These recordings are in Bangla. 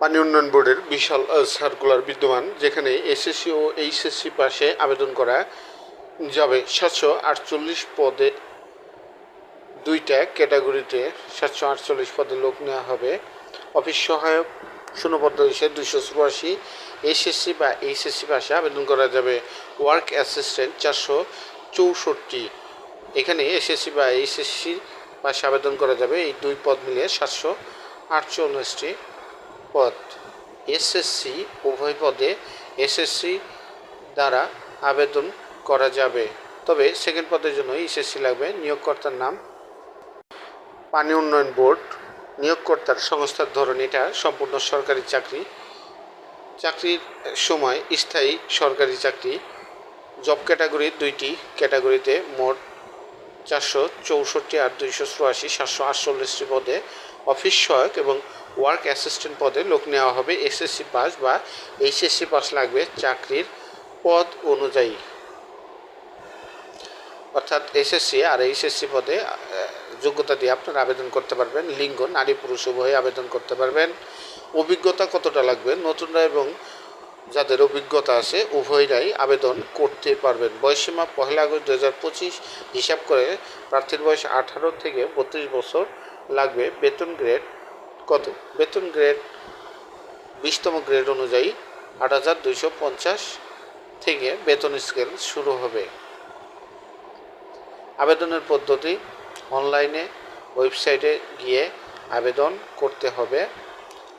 পানি উন্নয়ন বোর্ডের বিশাল সার্কুলার বিদ্যমান, যেখানে এসএসসি ও এইচএসসি পাশে আবেদন করা যাবে সাতশো আটচল্লিশ পদে। দুইটা ক্যাটাগরিতে সাতশো আটচল্লিশ পদে লোক নেওয়া হবে। অফিস সহায়ক শূন্যপদ হিসেবে দুইশো চুরাশি। এসএসসি বা এইচএসসি পাশে আবেদন করা যাবে ওয়ার্ক অ্যাসিস্ট্যান্ট চারশো চৌষট্টি। এখানে এসএসসি বা এইচএসসি পাশে আবেদন করা যাবে। এই দুই পদ মিলিয়ে সাতশো আটচল্লিশটি পদ এসএসসি উভয় পদে এসএসসি দ্বারা আবেদন করা যাবে। তবে সেকেন্ড পদের জন্য এসএসসি লাগবে। নিয়োগকর্তার নাম পানি উন্নয়ন বোর্ড। নিয়োগকর্তার সংস্থার ধরন এটা। সম্পূর্ণ সরকারি চাকরি। চাকরির সময় স্থায়ী সরকারি চাকরি। জব ক্যাটাগরির দুইটি। ক্যাটাগরিতে মোট চারশো চৌষট্টি আর দুইশো চুরাশি, সাতশো আটচল্লিশটি পদে অফিস সহায়ক এবং ওয়ার্ক অ্যাসিস্ট্যান্ট পদে লোক নেওয়া হবে এসএসসি পাস বা এইচএসসি পাস লাগবে চাকরির পদ অনুযায়ী। অর্থাৎ এসএসসি আর এইচএসসি পদে যোগ্যতা দিয়ে আপনারা আবেদন করতে পারবেন। লিঙ্গ, নারী, পুরুষ, উভয়ে আবেদন করতে পারবেন। অভিজ্ঞতা কতটা লাগবে? নতুনরা এবং যাদের অভিজ্ঞতা আছে, উভয়রাই আবেদন করতে পারবেন। বয়সীমা পহেলা আগস্ট দু হাজার পঁচিশ, হিসাব করে প্রার্থীর বয়স আঠারো থেকে বত্রিশ বছর। লাগবে, বেতন গ্রেড কত? বেতন গ্রেড বিশতম গ্রেড অনুযায়ী আট হাজার দুইশো পঞ্চাশ থেকে বেতন স্কেল শুরু হবে। আবেদনের পদ্ধতি অনলাইনে ওয়েবসাইটে গিয়ে আবেদন করতে হবে।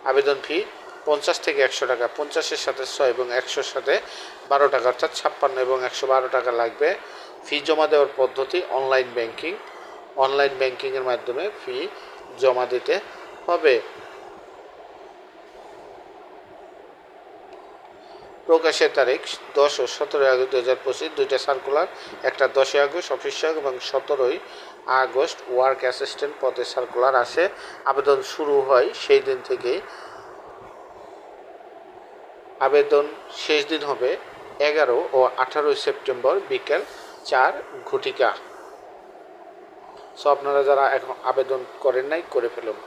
আবেদন ফি পঞ্চাশ থেকে একশো টাকা, পঞ্চাশের সাথে ছয় এবং একশোর সাথে বারো টাকা, অর্থাৎ ছাপ্পান্ন এবং একশো বারো টাকা লাগবে। ফি জমা দেওয়ার পদ্ধতি অনলাইন ব্যাংকিং অনলাইন ব্যাংকিংয়ের মাধ্যমে ফি জমা দিতে হবে। প্রকাশের তারিখ দশ ও সতেরোই আগস্ট দু হাজার পঁচিশ, দুইটা সার্কুলার একটা দশই আগস্ট অফিস সহায়ক এবং সতেরোই আগস্ট ওয়ার্ক অ্যাসিস্ট্যান্ট পদে সার্কুলার আসে। আবেদন শুরু হয় সেই দিন থেকেই। আবেদন শেষ দিন হবে এগারো ও আঠারোই সেপ্টেম্বর বিকেল চার ঘটিকা। সো আপনারা যারা এখন আবেদন করেন নাই করে ফেলুন।